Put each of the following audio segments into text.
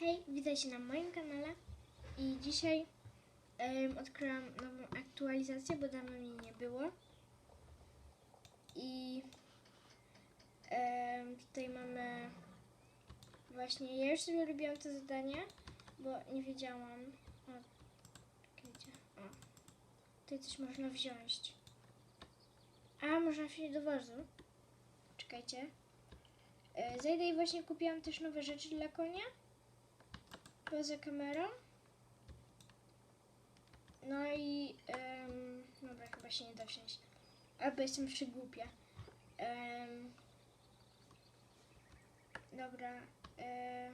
Hej, witajcie na moim kanale i dzisiaj em, odkryłam nową aktualizację, bo dawno jej nie było. I em, tutaj mamy właśnie, ja już sobie robiłam to zadanie, bo nie wiedziałam. O, o. Tutaj coś można wziąć. A, można wziąć do wozu. Czekajcie. E, Zajdę i właśnie kupiłam też nowe rzeczy dla konia. Poza kamerą. No i... Um, dobra, chyba się nie da wsiąść. Albo jestem przygłupia. Um, dobra. E,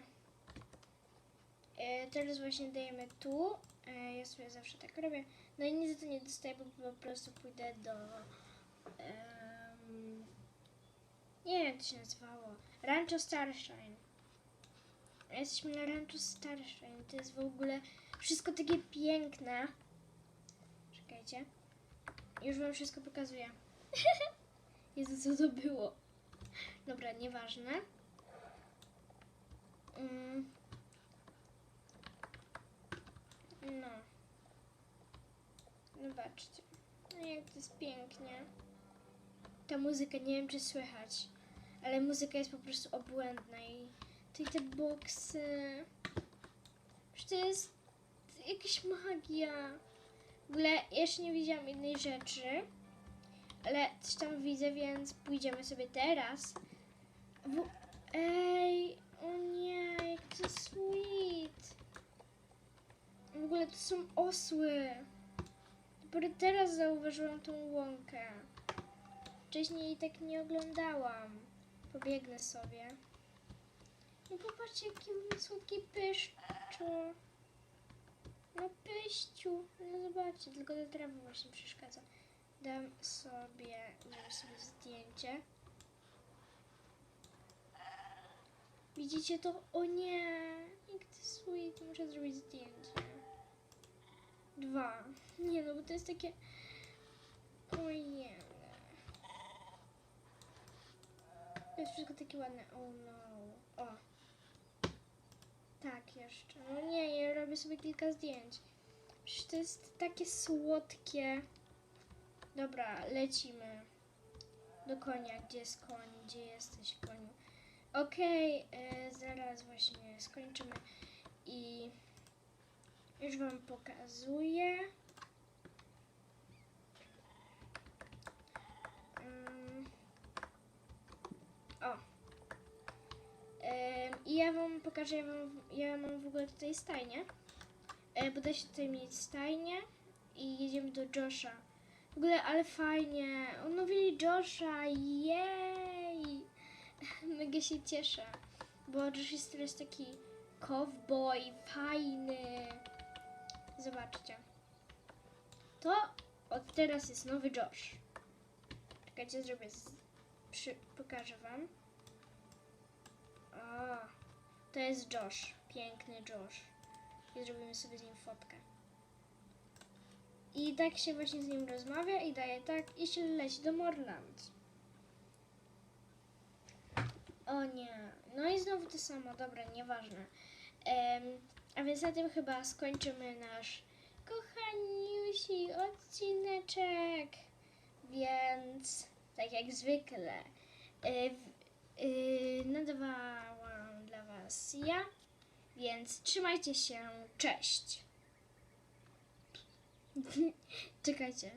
e, teraz właśnie dajemy tu. E, ja sobie zawsze tak robię. No i nic za to nie dostaję, bo po prostu pójdę do... em, nie wiem, jak to się nazywało. Rancho Starshine. Jesteśmy na Rancho Starshine. To jest w ogóle wszystko takie piękne. Czekajcie. Już wam wszystko pokazuję. Jezu, co to było? Dobra, nieważne. Mm. No. Zobaczcie. No jak to jest pięknie. Ta muzyka, nie wiem czy słychać, ale muzyka jest po prostu obłędna i tutaj te boksy. Że to jest jakaś magia. W ogóle jeszcze nie widziałam jednej rzeczy, ale coś tam widzę, więc pójdziemy sobie teraz. W... Ej, o nie, jak to sweet. W ogóle to są osły. Dopiero teraz zauważyłam tą łąkę. Wcześniej jej tak nie oglądałam. Pobiegnę sobie. No popatrzcie, jaki słodki pyszczu. No pyściu. No zobaczcie, tylko ta trawa właśnie przeszkadza. Dam sobie, zrobię sobie zdjęcie. Widzicie to? O nie! Jak to sweet. Muszę zrobić zdjęcie. Dwa. Nie no, bo to jest takie... Ojej. To jest wszystko takie ładne. Oh no. O. Tak, jeszcze. No nie, ja robię sobie kilka zdjęć. Przecież to jest takie słodkie. Dobra, lecimy. Do konia. Gdzie jest koń? Gdzie jesteś, koniu? Okej, e, zaraz właśnie skończymy. I już wam pokazuję. Mm. O. Em, I ja wam pokażę, ja, wam, ja mam w ogóle tutaj stajnię. E, bo da się tutaj mieć stajnię i jedziemy do Josha. W ogóle, ale fajnie. Odnowili Josha, jej! Mega się cieszę, bo Josh jest teraz taki cowboy, fajny. Zobaczcie. To od teraz jest nowy Josh. Czekajcie, zrobię. Przy... pokażę wam. O, to jest Josh. Piękny Josh. I zrobimy sobie z nim fotkę. I tak się właśnie z nim rozmawia i daje tak i się leci do Morland. O nie. No i znowu to samo. Dobra, nieważne. Em, a więc na tym chyba skończymy nasz kochaniusi odcineczek. Więc tak jak zwykle y, w- y, nadawałam dla Was ja. Więc trzymajcie się. Cześć. Czekajcie.